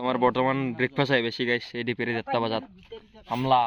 আমার বর্তমান ব্রেকফাস্ট আহি বেছি গাইছ এই ডিপেৰি দেৰটা বজাত হামলা।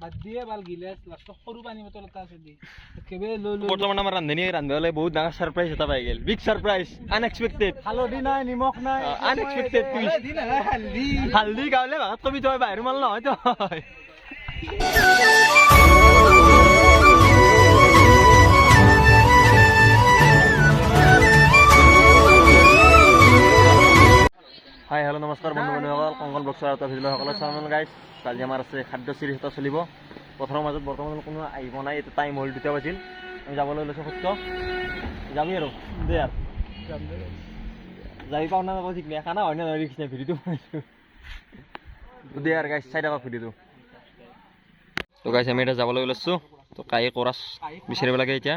বাদ দিয়ে বাল গিলাচ লাষ্টত সৰু পানী বটল এটা আছে দি। একেবাৰে লৈ লৈ বৰ্তমান আমাৰ ৰান্ধনী ৰান্ধিবলৈ বহুত ডাঙৰ ছাৰপ্ৰাইজ এটা পাই গ'ল। বিগ ছাৰপ্ৰাইজ আনএক্সপেক্টেড হালধি নাই নিমখ নাই। আনএক্সপেক্টেড হালধি হালধি। হালদি গাঁৱলে ভাত কবি তই বাহিৰ মাল নহয় তই। কংকন ব্লগছৰ এটা সকলে চাউন গাইছ আজি আমাৰ আছে খাদ্য চিৰিজ এটা চলিব। পথৰৰ মাজত বৰ্তমান কোনো আহিব নাই এইটো টাইম হ'ল, দুটা বাজিল। আমি যাবলৈ লৈছোঁ সত্য। যাবি আৰু, দে আৰু। যাবি পাওঁ নাপাওঁ, ঠিক নাই। খানা হয় নে নহয় ভিডিঅ'টো দে আৰু গাইছ চাই থাকক ভিডিঅ'টো। তো গাইছ আমি এতিয়া যাবলৈ লৈছোঁ। তো, কাঁহী কৰাচ বিচাৰিব লাগে এতিয়া।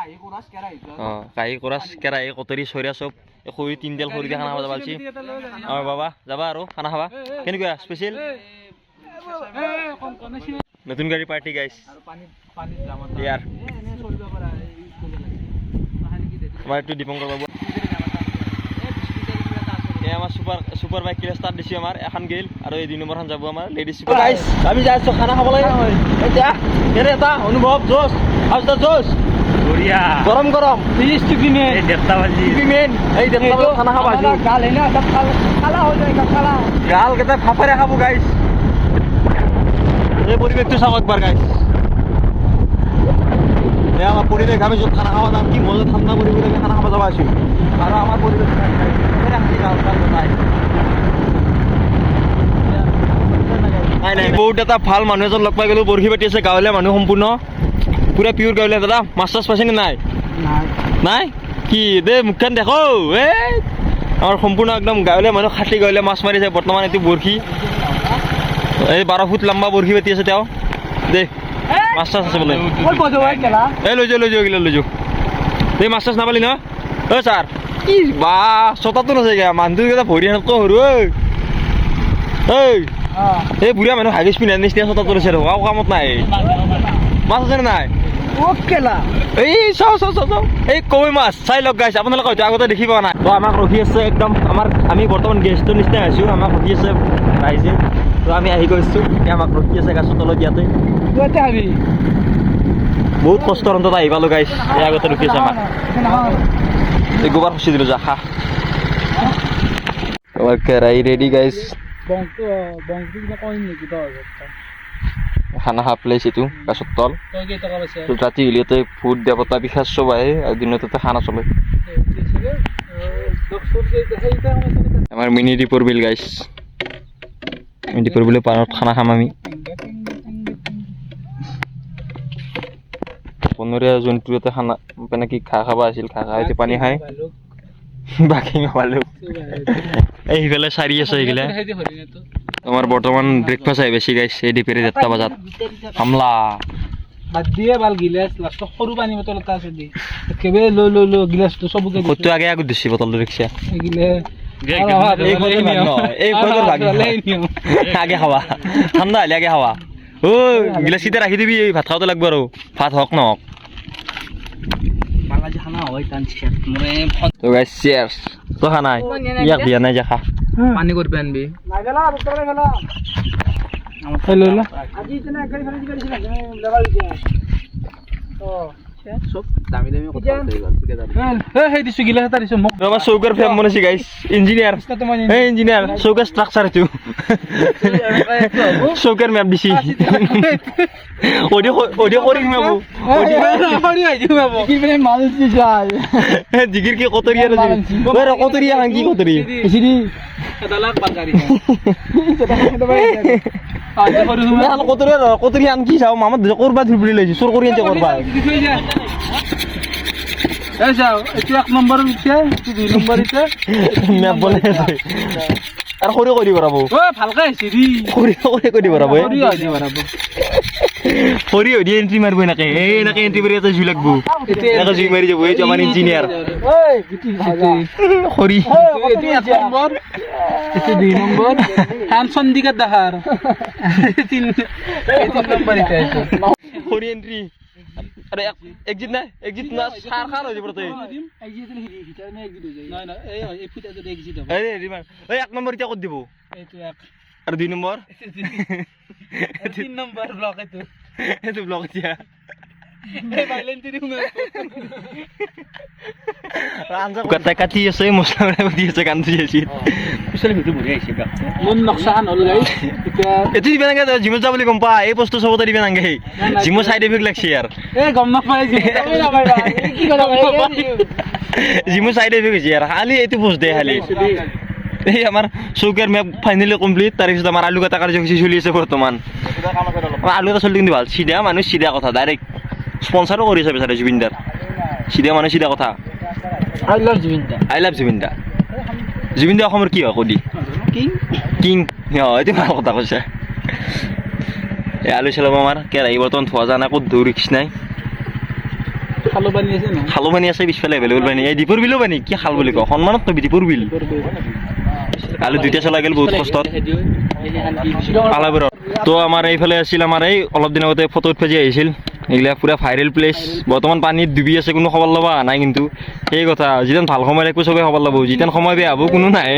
কাঁহী কৰাচ কেৰাহী কটাৰী চৰিয়া চব খৰি তিনিডাল খৰি দি খানা খাব যাব পাৰছি অঁ বাবা যাবা আৰু খানা খাবা। কেনেকুৱা স্পেচিয়েল নতুন গাড়ী পাৰ্টি গাইছ আৰু পানীত পানীত জামত ইয়াৰ এনে চলিব পাৰা এই কৰিব লাগে। নহ'লে কি দে আমাৰ এইটো দীপংকৰ বাবু। আমাৰ চুপাৰ চুপাৰ বাইক কিলা ষ্টাৰ্ট দিছোঁ আমাৰ এখন গেল আৰু এই দুই নম্বৰখন যাব আমাৰ লেডিজ চুপাৰ গাইছ আমি যাই আছোঁ খানা খাবলৈ এতিয়া এটা অনুভৱ জোচ আৰু এটা জোচ বঢ়িয়া গৰম গৰম ত্ৰিছ টিফিনে এই দেৰটা খানা খাব গাল না সব কালা কালা যায় কালা গাল কেইটা ফাফাৰে খাব গাইছ এই পৰিৱেশটো চাওক একবাৰ গাইছ এই আমাৰ পৰিৱেশ আমি য'ত খানা খাব যাম কি মজা পৰিৱেশ আমি খানা হাঁহি গাল চাল বজাই। নাই নাই বহুত এটা ভালো মানুহ এজন লগ পাই গ'লো বৰশী পাতি আছে গাঁৱলীয়া মানুহ সম্পূৰ্ণ। পুৰা পিয়ৰ গাঁৱলীয়া দাদা? মাছ চাছ পাইছেনে নাই? নাই। নাই? কি দে মুখখন দেখো। এ আমাৰ সম্পূৰ্ণ একদম গাঁৱলীয়া মানুহ খাটি গাঁৱলীয়া মাছ মাৰিছে। বৰ্তমান এইটো বৰশী। এই বাৰ ফুট লম্বা বৰশী পাতি আছে তেওঁ। দে মাছ চাছ আছে বোলে। এই লৈ যাওঁ লৈ যাওঁ এইগিলা লৈ যাওঁ। দে মাছ চাছ নাপালি ন? অ ছাৰ। কি? বা ছটাতো নাচাগে মানুহটো কেইটা ভৰি হাতকৈ সৰু ঐ। ঐ। এই বুঢ়া মানুহ হাগিছ পিন্ধাৰ নিচিনা ছটাতো লৈছে আৰু কামত নাই। মাছ আছে নাই? এই চাও চাও চাও চাও এই কৱৈ মাছ চাই লওক গাইছে আপোনালোকে হয়তো আগতে দেখি পোৱা নাই তো আমাক ৰখি আছে একদম আমাৰ আমি বৰ্তমান গেষ্টৰ নিচিনা আছোঁ আমাক ৰখি আছে ৰাইজে তো আমি আহি গৈছোঁ এতিয়া আমাক ৰখি আছে গাছৰ তলত ইয়াতে বহুত কষ্টৰ অন্তত আহি পালোঁ গাইছ এই আগতে ৰখি আছে আমাক এই গোবৰ খুচি দিলোঁ যা খা আমাৰ কেৰাহী ৰেডি গাইছ খা প্লেচ এইটো গাছৰ তল। ৰাতি হ'লে ভূত দেৱতা বিশাস চব আহে আৰু দিনত খানা চলে। আমাৰ মিনি দীপৰ বিল গাইছ দীপৰ বিলৰ পাৰত খানা খাম আমি। বনৰীয়া জন্তু এটা খানা মানে কি ঘাঁহ খাব আছিল, ঘাঁহ খাই পানী খাই বাকী নাপালোঁ এই সিফালে চাৰি আছে সেইগিলা আমাৰ বৰ্তমান ব্ৰেকফাষ্ট আহি বেছি গাইছ এই ডিপেৰি দেৰটা বজাত হামলা বাদ দিয়ে বাল গিলাচ লাষ্টত সৰু পানী বটল এটা আছে দি একেবাৰে লৈ লৈ লৈ গিলাচটো চবকে দিছে। ক'তো আগে আগত দিছে ক'তো ভাগ নহয় আগে খাৱা ঠাণ্ডা হ'লে আগে গিলাচ কেইটা ৰাখি দিবি ভাত খাওঁতে লাগব আৰু ভাত হওক নহওক তো গাইছ চিয়াৰ্ছ তো খা নাই ইয়াক দিয়া নাই যা খা পানী করবে আনবি। লৈ ল সেই দিছো গিলাচ এটা দিছো মোক চৌকাৰ মেপ দিছি জিগিৰ কি কটৰীয়া কটৰীয়া কি কটৰী কটৰীয়া আন কি চাওঁ মামত কৰবা ধুবৰি লৈছে চোৰ কৰি আনছে কৰবা এইটো এক নম্বৰ দিছে এইটো দুই নম্বৰ দিছে মেপ বনাই আছে। আৰু সৰু কৰি কৰাব ভালকে আহিছে দি সৰি সৰি কৰি বনাব সৰি হৈ এণ্ট্ৰি মাৰিব এনেকে। এই এনেকে এণ্ট্ৰি মাৰি এটা জুই লাগব এনেকে জুই মাৰি যাব। এইটো আমাৰ ইঞ্জিনিয়াৰ সৰি। এইটো দুই নম্বৰ। খান চন্দিকাত দেখাৰ তিন নম্বৰ সৰি এণ্ট্ৰি আরে এক্সিট নাই এক্সিট না সার খার হয়ে যাব তই এক্সিট হ'লে হিৰি- না এক্সিট হৈ যায়? নহয়, নহয়, এই হয়, এই ফুটা যদি এক্সিট হ'ব। এই ৰিমান এই এক নম্বৰ এতিয়া ক'ত দিব এইটো এক। আৰু দুই নম্বৰ তিন নম্বৰ ব্লক এইটো। এইটো ব্লক এতিয়া তিৰি শুনা। কাটা কাটি আছে মছলা বনাই দি আছে গান ধুই আছে পিছলে ভিডিঅ' বঢ়িয়া আহিছে গা মোৰ guys। এতিয়া এইটো দিবা নাগে জিমত যাব বুলি গম পা এই বস্তু চবতে দিবা নাগে সেই জিমৰ চাইড ইফেক্ট লাগছে ইয়াৰ এই গম নাপায় যে। গমেই নাপায় বা। এই কি কথা কয়? জিমৰ চাইড ইফেক্ট হৈছে ইয়াৰ খালি এইটো বস্তু দে খালি এই আমাৰ চৌকাৰ মেপ ফাইনেলি কমপ্লিট তাৰপিছত আমাৰ আলু কাটা কাৰ্যসূচী চলি আছে বৰ্তমান আমাৰ আলু কাটা চলি কিন্তু ভালো চিধা মানুহ চিধা কথা ডাইৰেক্ট স্পনচাৰো কৰিছে বেচাৰে জুবিন দাৰ চিধা মানুহ চিধা কথা। I love জুবিন দা। আই লাভ জুবিন দা জুবিন দা অসমৰ কি হয় কদি কিং? কিং এইটো ভালো কথা কৈছে। এই আলু চালু আমাৰ কেৰাহী বৰ্তমান থোৱা যোৱা নাই ক'ত দৌৰ ৰিক্স নাই। খালো পানী আছে ন? খালো পানী আছে পিছফালে এভেইলেবল পানী এই দীপৰ বিলো পানী কি খাল বুলি কওঁ সন্মানত নবি দীপৰ বিল। আলু দুইটা চলাই গ'ল বহুত কষ্টত। পালাবোৰত তো আমাৰ এইফালে আছিল আমাৰ এই অলপ দিন আগতে ফটো উঠবা যে আহিছিল। এইগিলা পুৰা ভাইৰেল প্লেচ বৰ্তমান পানীত ডুবি আছে কোনো খবৰ ল'বা? অহা নাই কিন্তু। সেই কথা যিমান ভালো সময় থাকিব চবেই খবৰ ল'ব। যিমান সময় বেয়া হ'ব কোনো নাই।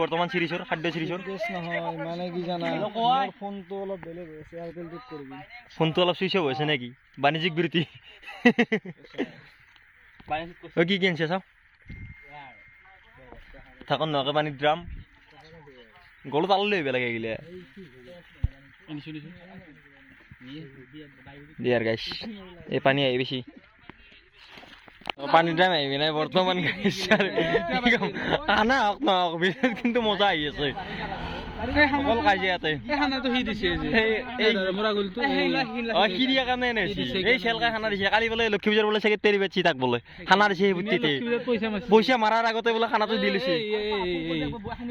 বৰ্তমান চিৰিজৰ খাদ্য চিৰিজৰ মানে ফোনটো অলপ চুইচ অফ হৈছে নেকি? বাণিজ্যিক বিৰতি। কি কি আনিছে চাওঁ। থাকন নহকে পানীত ড্ৰাম। গলত আলু আহিব লাগে এইগিলা দিয়াৰ গাইছ এই পানী আহি বেশি পানী ড্ৰাম আহিবি নাই বৰ্তমান গাইছ আনা হওক নহওক বিৰাট কিন্তু মজা আহি আছে। অকল কাজিয়াতে সি দিছে যে। এই- এই- মৰা গ'লটো অ সিৰিয়া কাৰণে এনেছি এই চেলকা খানা দিছে। কালি বোলে লক্ষী পূজাৰ বোলে চাগে তেৰি বেচি তাক বোলে। খানা দিছে সেই বুটিতে। পইচা মাৰাৰ আগতে বোলে খানাটো দি লৈছে।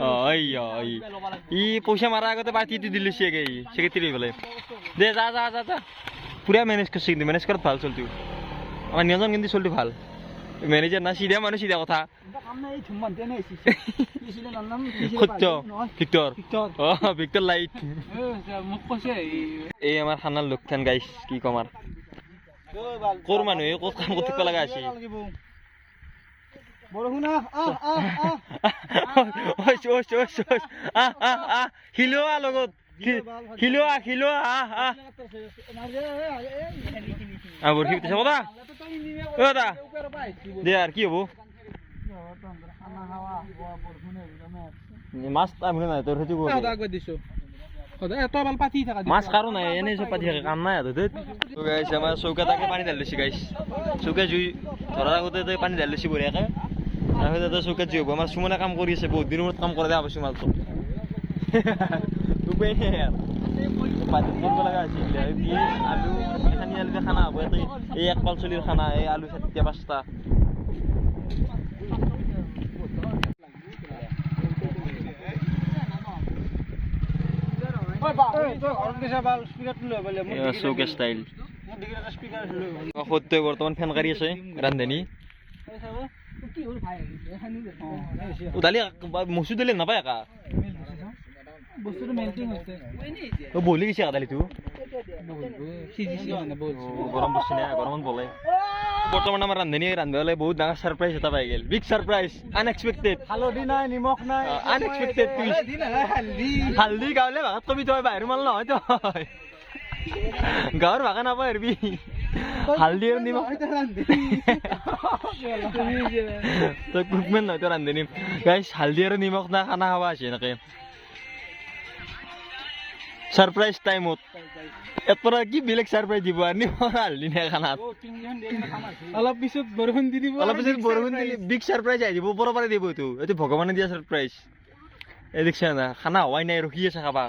অ এই অ এই। ই পইচা মাৰাৰ আগতে পাৰ্টিটো দি লৈছে গে বোলে। দে যা যা যা যা। পুৰা মেনেজ কৰিছে কিন্তু। মেনেজ কৰাত ভালো চলটো। আমাৰ নিয়জন কিন্তু চলটো ভালো। মেনেজাৰ না চিধা মানুহ চিধা কথা। Victor light. এই। আমাৰ খানাৰ লক্ষণ গাইছ কি ক'ম আৰু ক'ৰ মানুহে ক'ত কাম কৰি থাকিব লগা আছে? লগত। শিলোৱা শিলোৱা আহ আহ আহ বৰশী উঠিছে কদা অ দা। দে। আৰু কি হ'ব? মাছ আমি নাই তোৰ সেইটো? মাছ কাৰো নাই এনেই চব পাতি থাকে কাম নাই গাইছ আমাৰ চৌকা তাকে পানী ঢালি লৈছে গাইছ চৌকা জুই ধৰাৰ আগতে পানী ঢালি লৈছে বঢ়িয়াকে। তাৰপিছত তাতে চৌকাত জুই হ'ব। আমাৰ সুমনে কাম কৰি আছে বহুত দিনৰ মূৰত কাম কৰা দেখা পাইছোঁ মালটো। কি আলু এখানি আলু খানা হ'ব এই এক পাল খানা এই আলু চাৰিটা পাঁচটা। সত্যই বৰ্তমান ফেন কাঢ়ি আছে ৰান্ধনী। দালি মচুৰ দালি নাপায় একা বস্তুটো মেল্টিং অ বলি সিজিছে মানে বহুত গৰম বস্তু নাই গৰমত বলে। বৰ্তমান আমাৰ ৰান্ধনী ৰান্ধিবলৈ বহুত ডাঙৰ ছাৰপ্ৰাইজ এটা পাই গ'ল। বিগ ছাৰপ্ৰাইজ আনএক্সপেক্টেড হালধি নাই নিমখ নাই আনএক্সপেক্টেড হালধি হালদি গাঁৱলে ভাষাত কবি তই বাহিৰ মাল নহয় তই। গাঁৱৰ ভাষা নাপায় হেৰবি হালদি আৰু নিমখ। তই কুকমেন নহয় তই ৰান্ধনী। গাইছ হালদি আৰু নিমখ না খানা খাব আছে এনেকে। ছাৰপ্ৰাইজ টাইমত পৰা কি বেলেগ ছাৰপ্ৰাইজ দিব আৰু নাই খানাত অলপ পিছত বৰষুণ দি দিব অলপ পিছত বৰষুণ দিলে বিগ ছাৰপ্ৰাইজ আহি দিব ওপৰৰ পৰা দিব এইটো এইটো ভগৱানে দিয়া ছাৰপ্ৰাইজ এই দেখিছা না খানা হোৱাই নাই ৰখি আছে খাবা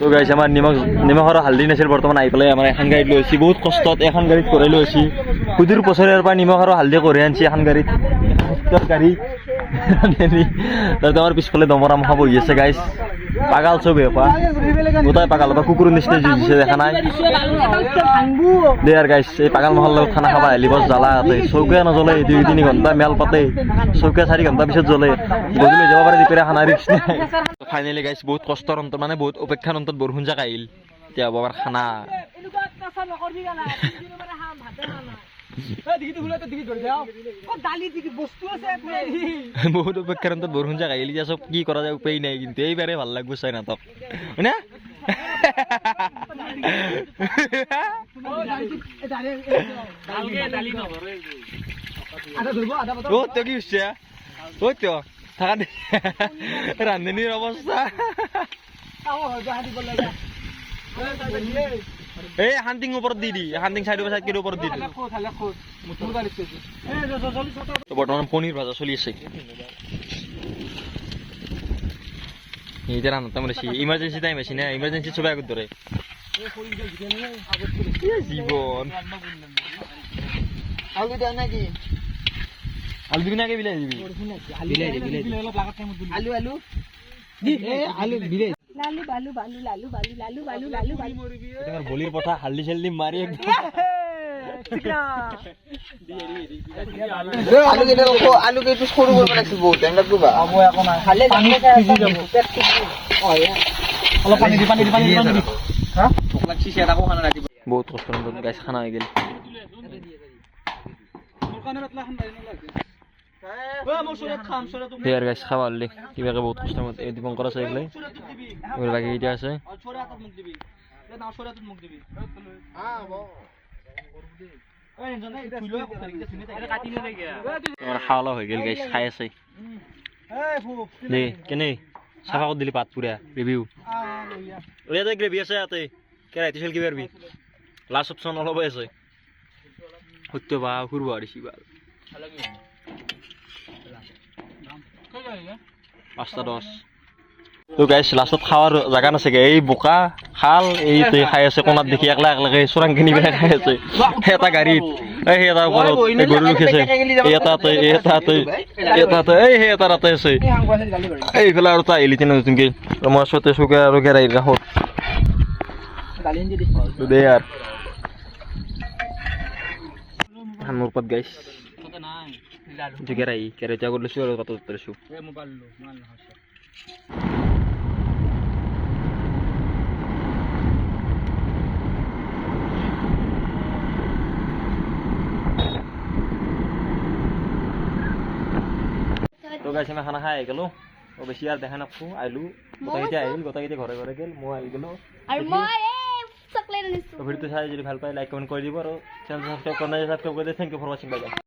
তো গাইছে আমাৰ নিমখ নিমখ আৰু হালধি নাছিল বৰ্তমান আহি পেলাই আমাৰ এখন গাড়ীত লৈ আহিছে বহুত কষ্টত এখন গাড়ীত কৰাই লৈ আহিছে সুদূৰ বছৰৰ পৰা নিমখ আৰু হালধি কঢ়িয়াই আনিছে এখন গাড়ীত গাড়ী তাতে আমাৰ পিছফালে দমৰা মখা বহি আছে গাইছ পাগাল ছবি পা কোথায় পাগাল? বা কুকুর নিশ্চয় দিছে দেখা নাই। দে আর গাইস এই পাগাল মহল খানা খাবা আহিলি বস জ্বালা আছে। চৌকে নজ্বলে দুই তিনি ঘণ্টা মেল পাতে। চৌকে চাৰি ঘণ্টা পিছত জ্বলে। গধূলি যাব পাৰে দুপৰীয়া খানা ৰিক্স ফাইনেলি গাইছ বহুত কষ্টৰ অন্তত মানে বহুত অপেক্ষাৰ অন্তত বৰষুণ জাক আহিল। এতিয়া আমাৰ খানা। বহুত অপেক্ষাৰ বৰষুণ জাক আহিল চব কি কৰা যায় উপায় নাই কিন্তু এইবাৰে ভালো লাগব চাই নাটক হয়নে ও তো কি হচ্ছে ও তো থাকা দে। রান্ধনীর অবস্থা এই হান্টিং ওপৰত দি দি হান্টিং চাইডৰ চাইড কেইটাৰ ওপৰত দি দি। বৰ্তমান পনীৰ ভাজা চলি আছে। এতিয়া ৰান্ধতে মাৰিছি ইমাৰ্জেঞ্চি টাইম আছে না ইমাৰ্জেঞ্চি চবে আগত ধৰে। জীৱন। আলু দিবি নাকি? বিলাহী দিবি লালু বালু বালু লালু বালু লালু বালু লালু বালু। তোমাৰ বলিৰ পঠা হালধি চালদি মাৰি একদম। বহুত বা অলপ পানী দি পানী দি পানী দি পানী ভোক লাগছি চিয়া তাকো খানা ৰাতিপুৱা বহুত কষ্ট গাইছ খানা হৈ গেল সেয়াৰ গাইছ খাবা হ'লি কিবাকে বহুত কষ্ট মত এই দীপংকৰ আছে এইফালে এইফালে বাকী কেইটা আছে আমাৰ খাৱা লোৱা হৈ গেল গাইছ খাই আছে দে কেনে চাফা কৰি দিলি পাত পুৰা ৰিভিউ ইয়াতে গ্ৰেভি আছে ইয়াতে কেৰাহীটো চেল কিবা পাৰিবি লাষ্ট অপশ্যন অলপ আছে সত্য বা সুৰবা দিছি বা পাঁচটা দহ তো গাইছ লাষ্টত খাৱাৰ জাগা নাছেগে এই বোকা, খাল, এই খাই আছে, কোণাত দেখি একলা একলাকে চোৰাং কিনি পেলাই খাই আছে। এটা গাড়ীত, এই সেই এটা ওপৰত গৰু ৰখি আছে। এই এটাতে এই এটাতে এই এটাতে এই সেই এটা তাতে আছে। এইফালে আৰু এটা আহিলি তেনে নতুনকে মই ওচৰতে চুকে আৰু কেৰাহীৰ কাষত। দে আর মোৰ ওপৰত গাইছ কেৰাহী কেৰাহীটো আগত লৈছোঁ আৰু পাতত লৈছোঁ তো গাইছে আমি খানা খাই আহি গেলো ও বেছি আর দেখা নাপো আইলু গোটাকেইটা আহিল গোটাকেইটা ঘৰে ঘৰে গেল মই আহি গেলো আৰু মই চকলেট আনিছো তো ভিডিওটো চাই যদি ভালো পায় লাইক কমেন্ট কৰি দিব আৰু চেনেলটো সাবস্ক্ৰাইব কৰা নাই সাবস্ক্ৰাইব কৰি দিয়ে থেংক ইউ ৱাচিং বাই বাই